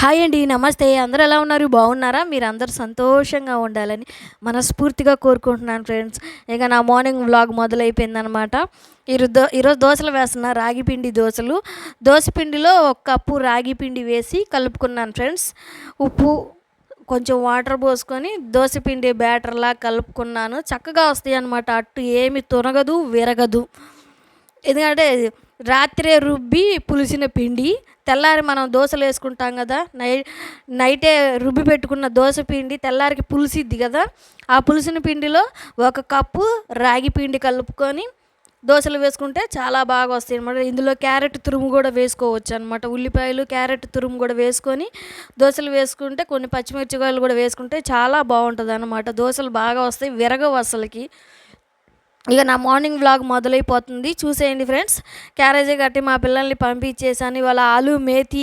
Hi అండి నమస్తే. అందరూ ఎలా ఉన్నారు? బాగున్నారా? మీరు అందరూ సంతోషంగా ఉండాలని మనస్ఫూర్తిగా కోరుకుంటున్నాను ఫ్రెండ్స్. ఇక నా మార్నింగ్ వ్లాగ్ మొదలైపోయిందనమాట. ఈరోజు దో ఈరోజు దోశలు వేస్తున్నా రాగి పిండి దోశలు. దోశ పిండిలో ఒక కప్పు రాగి పిండి వేసి కలుపుకున్నాను ఫ్రెండ్స్. ఉప్పు కొంచెం వాటర్ పోసుకొని దోశ పిండి బ్యాటర్లా కలుపుకున్నాను. చక్కగా వస్తాయి అనమాట అట్టు ఏమి తునగదు విరగదు. ఎందుకంటే రాత్రే రుబ్బి పులిసిన పిండి. తెల్లారి మనం దోశలు వేసుకుంటాం కదా నై నైటే రుబ్బి పెట్టుకున్న దోశ పిండి తెల్లారికి పులిసిద్ది కదా ఆ పులిసిన పిండిలో ఒక కప్పు రాగి పిండి కలుపుకొని దోశలు వేసుకుంటే చాలా బాగా వస్తాయి అనమాట ఇందులో క్యారెట్ తురుము కూడా వేసుకోవచ్చు అనమాట ఉల్లిపాయలు క్యారెట్ తురుము కూడా వేసుకొని దోశలు వేసుకుంటే కొన్ని పచ్చిమిర్చికాయలు కూడా వేసుకుంటే చాలా బాగుంటుంది అనమాట దోశలు బాగా వస్తాయి విరగవు అసలుకి. ఇక నా మార్నింగ్ వ్లాగ్ మొదలైపోతుంది. చూసేయండి ఫ్రెండ్స్ క్యారేజీ కట్టి మా పిల్లల్ని పంపించేసాను ఇవాళ ఆలు మేతి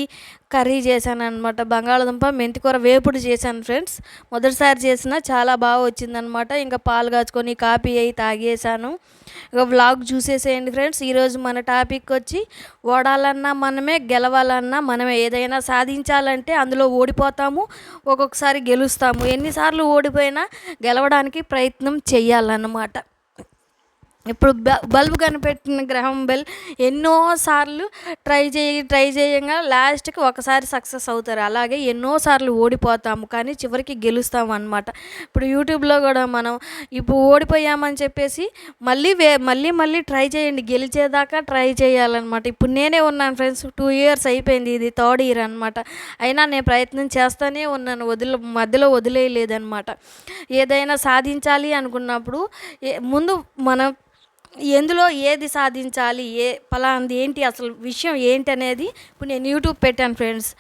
కర్రీ చేశాను అనమాట బంగాళదుంప మెంతికూర వేపుడు చేశాను ఫ్రెండ్స్ మొదటిసారి చేసిన చాలా బాగా వచ్చిందనమాట ఇంకా పాలు కాచుకొని కాఫీ అయి తాగేసాను ఇక వ్లాగ్ చూసేసేయండి ఫ్రెండ్స్ ఈరోజు మన టాపిక్ వచ్చి ఓడాలన్నా మనమే గెలవాలన్నా మనమే. ఏదైనా సాధించాలంటే అందులో ఓడిపోతాము ఒక్కొక్కసారి గెలుస్తాము. ఎన్నిసార్లు ఓడిపోయినా గెలవడానికి ప్రయత్నం చెయ్యాలన్నమాట ఇప్పుడు బ బల్బు కనిపెట్టిన గ్రహం బెల్ ఎన్నోసార్లు ట్రై చేయి ట్రై చేయంగా లాస్ట్కి ఒకసారి సక్సెస్ అవుతారు. అలాగే ఎన్నోసార్లు ఓడిపోతాము కానీ చివరికి గెలుస్తాము అనమాట ఇప్పుడు యూట్యూబ్లో కూడా మనం ఇప్పుడు ఓడిపోయామని చెప్పేసి మళ్ళీ వే మళ్ళీ మళ్ళీ ట్రై చేయండి. గెలిచేదాకా ట్రై చేయాలన్నమాట. ఇప్పుడు నేనే ఉన్నాను ఫ్రెండ్స్ టూ ఇయర్స్ అయిపోయింది ఇది థర్డ్ ఇయర్ అనమాట అయినా నేను ప్రయత్నం చేస్తూనే ఉన్నాను వదిలి మధ్యలో వదిలేయలేదనమాట ఏదైనా సాధించాలి అనుకున్నప్పుడు ముందు మనం ఎందులో ఏది సాధించాలి ఏ ఫలాంది ఏంటి అసలు విషయం ఏంటి అనేది ఇప్పుడు నేను యూట్యూబ్ పెట్టాను ఫ్రెండ్స్.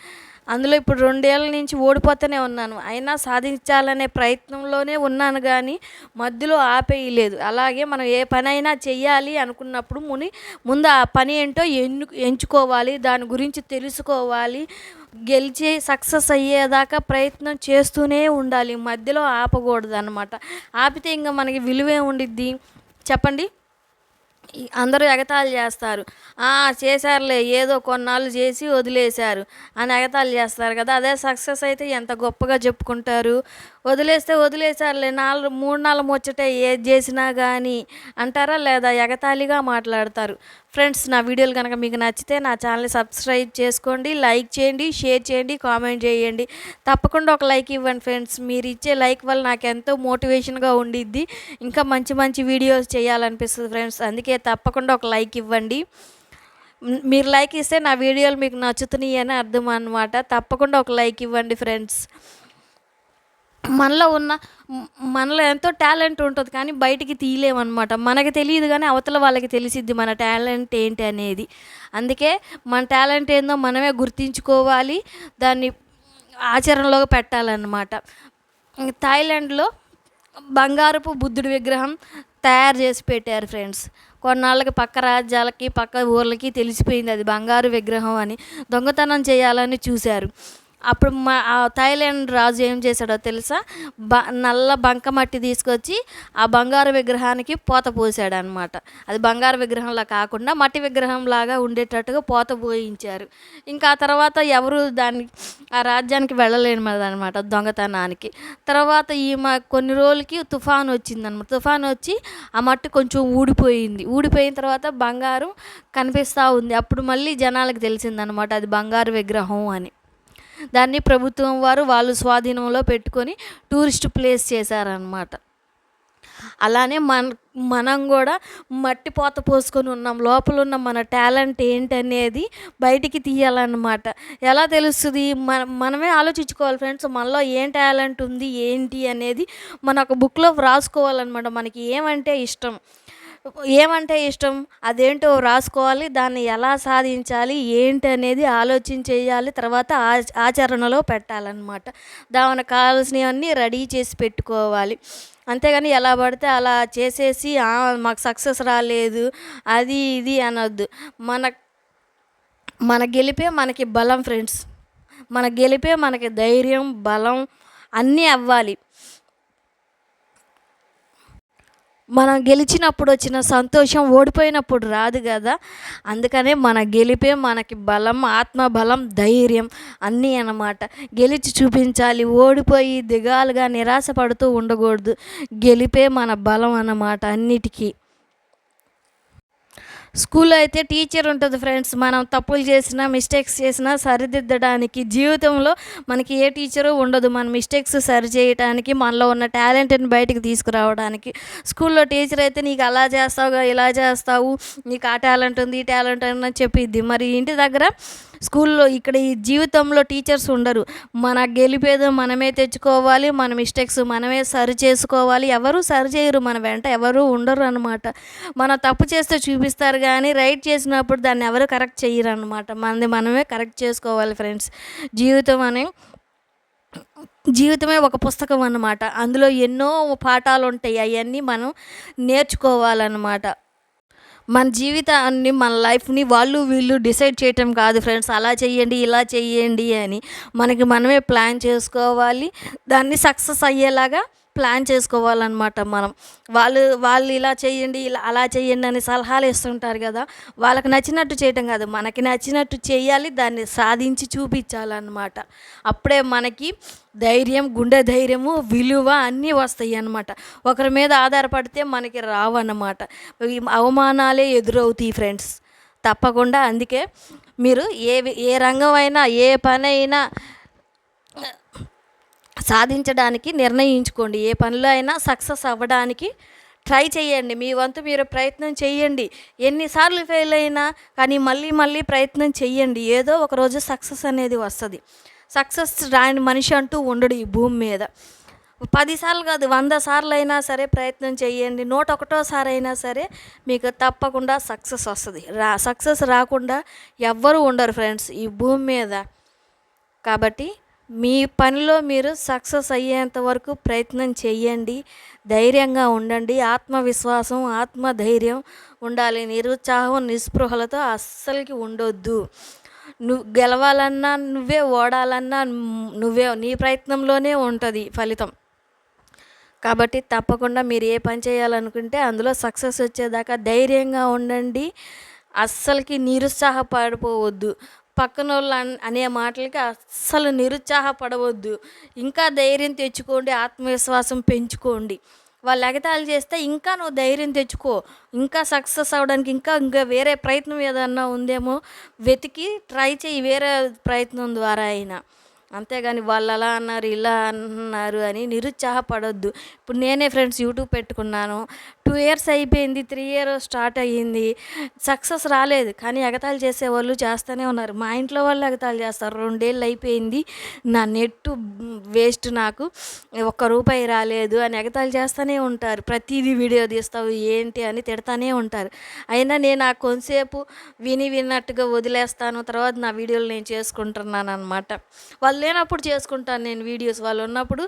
అందులో ఇప్పుడు రెండేళ్ళ నుంచి ఓడిపోతూనే ఉన్నాను. అయినా సాధించాలనే ప్రయత్నంలోనే ఉన్నాను కానీ మధ్యలో ఆపేయలేదు. అలాగే మనం ఏ పని అయినా చెయ్యాలి అనుకున్నప్పుడు ముని ముందు ఆ పని ఏంటో ఎన్ను ఎంచుకోవాలి దాని గురించి తెలుసుకోవాలి. గెలిచి సక్సెస్ అయ్యేదాకా ప్రయత్నం చేస్తూనే ఉండాలి. మధ్యలో ఆపకూడదు అనమాట ఆపితే ఇంకా మనకి విలువే ఉండిద్ది. చెప్పండి? అందరూ ఎగతాళి చేస్తారు. చేశారులే ఏదో కొన్నాళ్ళు చేసి వదిలేశారు అని ఎగతాళి చేస్తారు కదా. అదే సక్సెస్ అయితే ఎంత గొప్పగా చెప్పుకుంటారు. వదిలేస్తే వదిలేశారులే. నాలుగు మూడు నాలుగు ముచ్చటే ఏది చేసినా కానీ అంటారా లేదా ఎగతాళిగా మాట్లాడతారు. ఫ్రెండ్స్ నా వీడియోలు కనుక మీకు నచ్చితే నా ఛానల్ని సబ్స్క్రైబ్ చేసుకోండి లైక్ చేయండి షేర్ చేయండి కామెంట్ చేయండి. తప్పకుండా ఒక లైక్ ఇవ్వండి ఫ్రెండ్స్. మీరు ఇచ్చే లైక్ వల్ల నాకు ఎంతో మోటివేషన్గా ఉండిద్ది. ఇంకా మంచి మంచి వీడియోస్ చేయాలనిపిస్తుంది ఫ్రెండ్స్. అందుకే తప్పకుండా ఒక లైక్ ఇవ్వండి. మీరు లైక్ ఇస్తే నా వీడియోలు మీకు నచ్చుతున్నాయి అని అర్థం అనమాట తప్పకుండా ఒక లైక్ ఇవ్వండి ఫ్రెండ్స్. మనలో ఉన్న మనలో ఎంతో టాలెంట్ ఉంటుంది కానీ బయటికి తీయలేమన్నమాట. మనకి తెలియదు కానీ అవతల వాళ్ళకి తెలిసిద్ది మన టాలెంట్ ఏంటి అనేది. అందుకే మన టాలెంట్ ఏందో మనమే గుర్తించుకోవాలి దాన్ని ఆచరణలో పెట్టాలన్నమాట. థాయిలాండ్లో బంగారపు బుద్ధుడి విగ్రహం తయారు చేసి పెట్టారు ఫ్రెండ్స్. కొన్నాళ్ళకి పక్క రాజ్యాలకి పక్క ఊర్లకి తెలిసిపోయింది అది బంగారు విగ్రహం అని. దొంగతనం చేయాలని చూశారు. అప్పుడు మా థాయిలాండ్ రాజు ఏం చేశాడో తెలుసా? బ నల్ల బంక మట్టి తీసుకొచ్చి ఆ బంగారు విగ్రహానికి పోత పోసాడు అనమాట అది బంగారు విగ్రహంలా కాకుండా మట్టి విగ్రహంలాగా ఉండేటట్టుగా పోత పోయించారు. ఇంకా ఆ తర్వాత ఎవరు దాన్ని ఆ రాజ్యానికి అనమాట దొంగతనానికి. తర్వాత ఈ మా కొన్ని రోజులకి తుఫాన్ వచ్చిందనమాట తుఫాన్ వచ్చి ఆ మట్టి కొంచెం ఊడిపోయింది. ఊడిపోయిన తర్వాత బంగారం కనిపిస్తూ ఉంది. అప్పుడు మళ్ళీ జనాలకు తెలిసిందనమాట అది బంగారు విగ్రహం అని. దాన్ని ప్రభుత్వం వారు వాళ్ళు స్వాధీనంలో పెట్టుకొని టూరిస్ట్ ప్లేస్ చేశారనమాట అలానే మన మనం కూడా మట్టి పోత పోసుకొని ఉన్నాం. లోపల ఉన్న మన టాలెంట్ ఏంటనేది బయటికి తీయాలన్నమాట. ఎలా తెలుస్తుంది? మన మనమే ఆలోచించుకోవాలి ఫ్రెండ్స్. మనలో ఏం టాలెంట్ ఉంది ఏంటి అనేది మన ఒక బుక్లో వ్రాసుకోవాలన్నమాట. మనకి ఏమంటే ఇష్టం. ఏమంటే ఇష్టం? అదేంటో రాసుకోవాలి దాన్ని ఎలా సాధించాలి ఏంటి అనేది ఆలోచించేయాలి తర్వాత ఆచరణలో పెట్టాలన్నమాట. దానికి కావాల్సినవన్నీ రెడీ చేసి పెట్టుకోవాలి. అంతేగాని ఎలా పడితే అలా చేసేసి మాకు సక్సెస్ రాలేదు అది ఇది అనొద్దు. మన మన గెలిపే మనకి బలం ఫ్రెండ్స్. మన గెలిపే మనకి ధైర్యం బలం అన్నీ అవ్వాలి. మనం గెలిచినప్పుడు వచ్చిన సంతోషం ఓడిపోయినప్పుడు రాదు కదా. అందుకనే మన గెలిపే మనకి బలం ఆత్మబలం ధైర్యం అన్నీ అన్నమాట. గెలిచి చూపించాలి ఓడిపోయి దిగాలుగా నిరాశ పడుతూ ఉండకూడదు. గెలిపే మన బలం అన్నమాట అన్నిటికీ. స్కూల్లో అయితే టీచర్ ఉంటుంది ఫ్రెండ్స్. మనం తప్పులు చేసినా మిస్టేక్స్ చేసినా సరిదిద్దడానికి జీవితంలో మనకి ఏ టీచరు ఉండదు. మన మిస్టేక్స్ సరి చేయడానికి మనలో ఉన్న టాలెంట్ని బయటకు తీసుకురావడానికి. స్కూల్లో టీచర్ అయితే నీకు అలా చేస్తావుగా ఇలా చేస్తావు నీకు ఆ టాలెంట్ ఉంది ఈ టాలెంట్ అని చెప్పిద్ది. మరి ఇంటి దగ్గర స్కూల్లో ఇక్కడ ఈ జీవితంలో టీచర్స్ ఉండరు. మన గెలిపేదో మనమే తెచ్చుకోవాలి మన మిస్టేక్స్ మనమే సరి చేసుకోవాలి. ఎవరు సరి చేయరు మన వెంట ఎవరు ఉండరు అనమాట మనం తప్పు చేస్తే చూపిస్తారు కానీ రైట్ చేసినప్పుడు దాన్ని ఎవరు కరెక్ట్ చేయరు అనమాట మనది మనమే కరెక్ట్ చేసుకోవాలి ఫ్రెండ్స్. జీవితం అని జీవితమే ఒక పుస్తకం అన్నమాట. అందులో ఎన్నో పాఠాలు ఉంటాయి అవన్నీ మనం నేర్చుకోవాలన్నమాట. మన జీవితాన్ని మన లైఫ్ని వాళ్ళు వీళ్ళు డిసైడ్ చేయటం కాదు ఫ్రెండ్స్. అలా చేయండి ఇలా చేయండి అని మనకి మనమే ప్లాన్ చేసుకోవాలి. దాన్ని సక్సెస్ అయ్యేలాగా ప్లాన్ చేసుకోవాలన్నమాట మనం. వాళ్ళు వాళ్ళు ఇలా చేయండి ఇలా అలా చేయండి అని సలహాలు ఇస్తుంటారు కదా. వాళ్ళకి నచ్చినట్టు చేయటం కాదు. మనకి నచ్చినట్టు చేయాలి దాన్ని సాధించి చూపించాలన్నమాట. అప్పుడే మనకి ధైర్యం గుండె ధైర్యము విలువ అన్నీ వస్తాయి అన్నమాట. ఒకరి మీద ఆధారపడితే మనకి రావు అన్నమాట అవమానాలే ఎదురవుతాయి ఫ్రెండ్స్. తప్పకుండా అందుకే మీరు ఏ ఏ రంగం అయినా ఏ పని అయినా సాధించడానికి నిర్ణయించుకోండి. ఏ పనిలో అయినా సక్సెస్ అవ్వడానికి ట్రై చేయండి. మీ వంతు మీరు ప్రయత్నం చేయండి. ఎన్నిసార్లు ఫెయిల్ అయినా కానీ మళ్ళీ మళ్ళీ ప్రయత్నం చేయండి. ఏదో ఒక రోజు సక్సెస్ అనేది వస్తుంది. సక్సెస్ రాని మనిషి అంటూ ఉండడు ఈ భూమి మీద. పదిసార్లు కాదు వంద సార్లు అయినా సరే ప్రయత్నం చేయండి. నూట ఒకటోసారి అయినా సరే మీకు తప్పకుండా సక్సెస్ వస్తుంది. రా సక్సెస్ రాకుండా ఎవ్వరూ ఉండరు ఫ్రెండ్స్ ఈ భూమి మీద. కాబట్టి మీ పనిలో మీరు సక్సెస్ అయ్యేంత వరకు ప్రయత్నం చేయండి ధైర్యంగా ఉండండి. ఆత్మవిశ్వాసం ఆత్మధైర్యం ఉండాలి. నిరుత్సాహం నిస్పృహలతో అస్సలకి ఉండొద్దు. నువ్వు గెలవాలన్నా నువ్వే ఓడాలన్నా నువ్వే నీ ప్రయత్నంలోనే ఉంటుంది ఫలితం. కాబట్టి తప్పకుండా మీరు ఏ పని చేయాలనుకుంటే అందులో సక్సెస్ వచ్చేదాకా ధైర్యంగా ఉండండి. అస్సలకి నిరుత్సాహపడిపోవద్దు. పక్కన వాళ్ళు అనే మాటలకి అస్సలు నిరుత్సాహపడవద్దు. ఇంకా ధైర్యం తెచ్చుకోండి ఆత్మవిశ్వాసం పెంచుకోండి. వాళ్ళు ఎగతాళి చేస్తే ఇంకా నువ్వు ధైర్యం తెచ్చుకో. ఇంకా సక్సెస్ అవ్వడానికి ఇంకా ఇంకా వేరే ప్రయత్నం ఏదన్నా ఉందేమో వెతికి ట్రై చేయి వేరే ప్రయత్నం ద్వారా అయినా. అంతేగాని వాళ్ళు అలా అన్నారు ఇలా అన్నారు అని నిరుత్సాహపడొద్దు. ఇప్పుడు నేనే ఫ్రెండ్స్ యూట్యూబ్ పెట్టుకున్నాను. టూ ఇయర్స్ అయిపోయింది త్రీ ఇయర్ స్టార్ట్ అయ్యింది. సక్సెస్ రాలేదు. కానీ ఎగతాళి చేసేవాళ్ళు చేస్తూనే ఉన్నారు. మా ఇంట్లో వాళ్ళు ఎగతాళి చేస్తారు. రెండేళ్ళు అయిపోయింది. నా నెట్ వేస్ట్ నాకు. ఒక్క రూపాయి రాలేదు అని ఎగతాళి చేస్తూనే ఉంటారు. ప్రతిదీ వీడియో తీస్తావు ఏంటి అని తిడతానే ఉంటారు. అయినా నేను ఆ కొంతసేపు విని విన్నట్టుగా వదిలేస్తాను. తర్వాత నా వీడియోలు నేను చేసుకుంటున్నాను అనమాట వాళ్ళు లేనప్పుడు చేసుకుంటాను నేను వీడియోస్. వాళ్ళు ఉన్నప్పుడు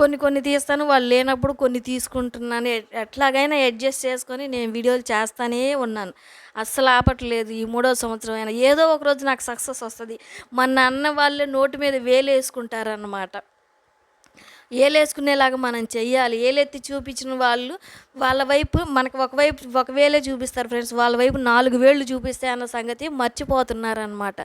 కొన్ని కొన్ని తీస్తాను వాళ్ళు లేనప్పుడు కొన్ని తీసుకుంటున్నాను. ఎట్లాగైనా అడ్జస్ట్ చేసుకొని నేను వీడియోలు చేస్తానే ఉన్నాను. అస్సలు ఆపట్లేదు ఈ మూడో సంవత్సరం అయినా. ఏదో ఒక రోజు నాకు సక్సెస్ వస్తుంది. మన అన్న వాళ్ళే నోటి మీద వేలు వేసుకుంటారన్నమాట ఏలేసుకునేలాగా మనం చెయ్యాలి. ఏలెత్తి చూపించిన వాళ్ళు వాళ్ళ వైపు మనకు ఒకవైపు ఒకవేళే చూపిస్తారు ఫ్రెండ్స్. వాళ్ళ వైపు నాలుగు వేళ్ళు చూపిస్తే అన్న సంగతి మర్చిపోతున్నారనమాట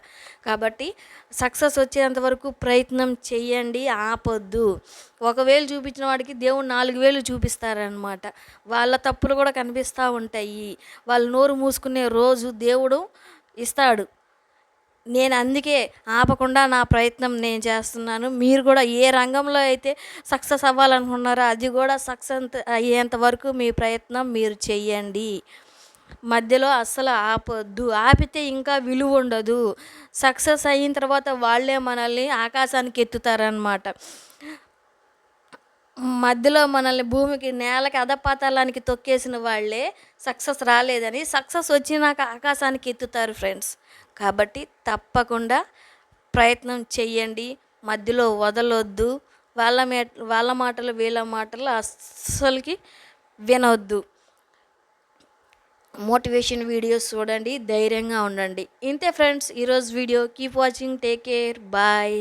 కాబట్టి సక్సెస్ వచ్చేంత వరకు ప్రయత్నం చెయ్యండి ఆపొద్దు. ఒకవేళ చూపించిన వాడికి దేవుడు నాలుగు వేలు చూపిస్తారనమాట వాళ్ళ తప్పులు కూడా కనిపిస్తూ ఉంటాయి. వాళ్ళు నోరు మూసుకునే రోజు దేవుడు ఇస్తాడు. నేను అందుకే ఆపకుండా నా ప్రయత్నం నేను చేస్తున్నాను. మీరు కూడా ఏ రంగంలో అయితే సక్సెస్ అవ్వాలనుకున్నారో అది కూడా సక్సెస్ అయ్యేంత వరకు మీ ప్రయత్నం మీరు చెయ్యండి. మధ్యలో అస్సలు ఆపొద్దు. ఆపితే ఇంకా విలువ ఉండదు. సక్సెస్ అయిన తర్వాత వాళ్ళే మనల్ని ఆకాశానికి ఎత్తుతారనమాట మధ్యలో మనల్ని భూమికి నేలకి అధపాతాలానికి తొక్కేసిన వాళ్ళే సక్సెస్ రాలేదని సక్సెస్ వచ్చినాక ఆకాశానికి ఎత్తుతారు ఫ్రెండ్స్. కాబట్టి తప్పకుండా ప్రయత్నం చెయ్యండి. మధ్యలో వదలొద్దు. వాళ్ళ మే వాళ్ళ మాటలు వీళ్ళ మాటలు అస్సలకి వినొద్దు. మోటివేషన్ వీడియోస్ చూడండి. ధైర్యంగా ఉండండి. ఇంతే ఫ్రెండ్స్ ఈరోజు video. Keep watching. Take care. Bye.